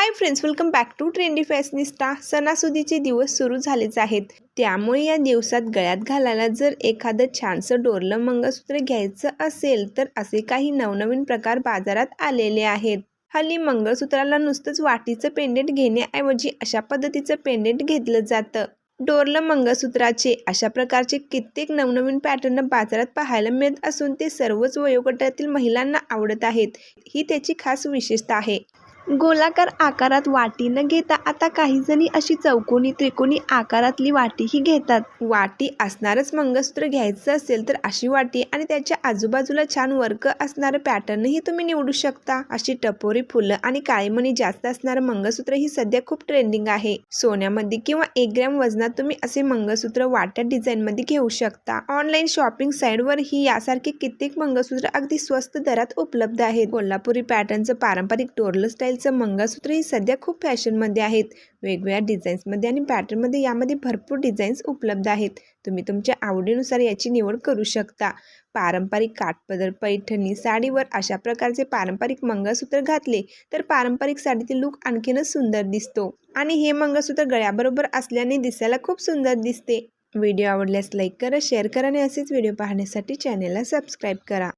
Hi friends welcome back to trendy fashionista सणासुदीचे दिवस सुरू झालेच आहेत. त्यामुळे या दिवसात गळ्यात घालायला जर एखादं छानसं डोरलं मंगळसूत्र घ्यायचं असेल तर असे काही नवनवीन प्रकार बाजारात आलेले आहेत. हल्ली मंगळसूत्राला नुसतंच वाटीचं पेंडेंट घेण्याऐवजी अशा पद्धतीचं पेंडेंट घेतलं जातं. डोरलं मंगळसूत्राचे अशा प्रकारचे कित्येक नवनवीन पॅटर्न बाजारात पाहायला मिळत असून ते सर्वच वयोगटातील महिलांना आवडत आहेत. ही त्याची खास विशेषता आहे. गोलाकार आकारात वाटी न घेता आता काही जणी अशी चौकोनी त्रिकोणी आकारातली वाटीही घेतात. वाटी असणारच मंगळसूत्र घ्यायचं असेल तर अशी वाटी आणि त्याच्या आजूबाजूला छान वर्क असणारं पॅटर्नही तुम्ही निवडू शकता. अशी टपोरी फुलं आणि काळीमणी जास्त असणारं मंगळसूत्र ही सध्या खूप ट्रेंडिंग आहे. सोन्यामध्ये किंवा एक ग्रॅम वजनात तुम्ही असे मंगळसूत्र वाट्या डिझाईनमध्ये घेऊ शकता. ऑनलाईन शॉपिंग साईटवर ही यासारखे कित्येक मंगळसूत्र अगदी स्वस्त दरात उपलब्ध आहेत. कोल्हापुरी पॅटर्नचं पारंपरिक डोरलं स्टाईलचं मंगळसूत्र ही सध्या खूप फॅशनमध्ये आहेत. वेगवेगळ्या डिझाईन्समध्ये आणि पॅटर्नमध्ये यामध्ये भरपूर डिझाईन्स उपलब्ध आहेत. तुम्ही तुमच्या आवडीनुसार याची निवड करू शकता. पारंपरिक काठपदर पैठणी साडीवर अशा प्रकारचे पारंपरिक मंगळसूत्र घातले तर पारंपरिक साडीतील लूक आणखीनच सुंदर दिसतो. आणि हे मंगळसूत्र गळ्याबरोबर असल्याने दिसायला खूप सुंदर दिसते. व्हिडिओ आवडल्यास लाईक करा शेअर करा आणि असेच व्हिडिओ पाहण्यासाठी चॅनेलला सबस्क्राईब करा.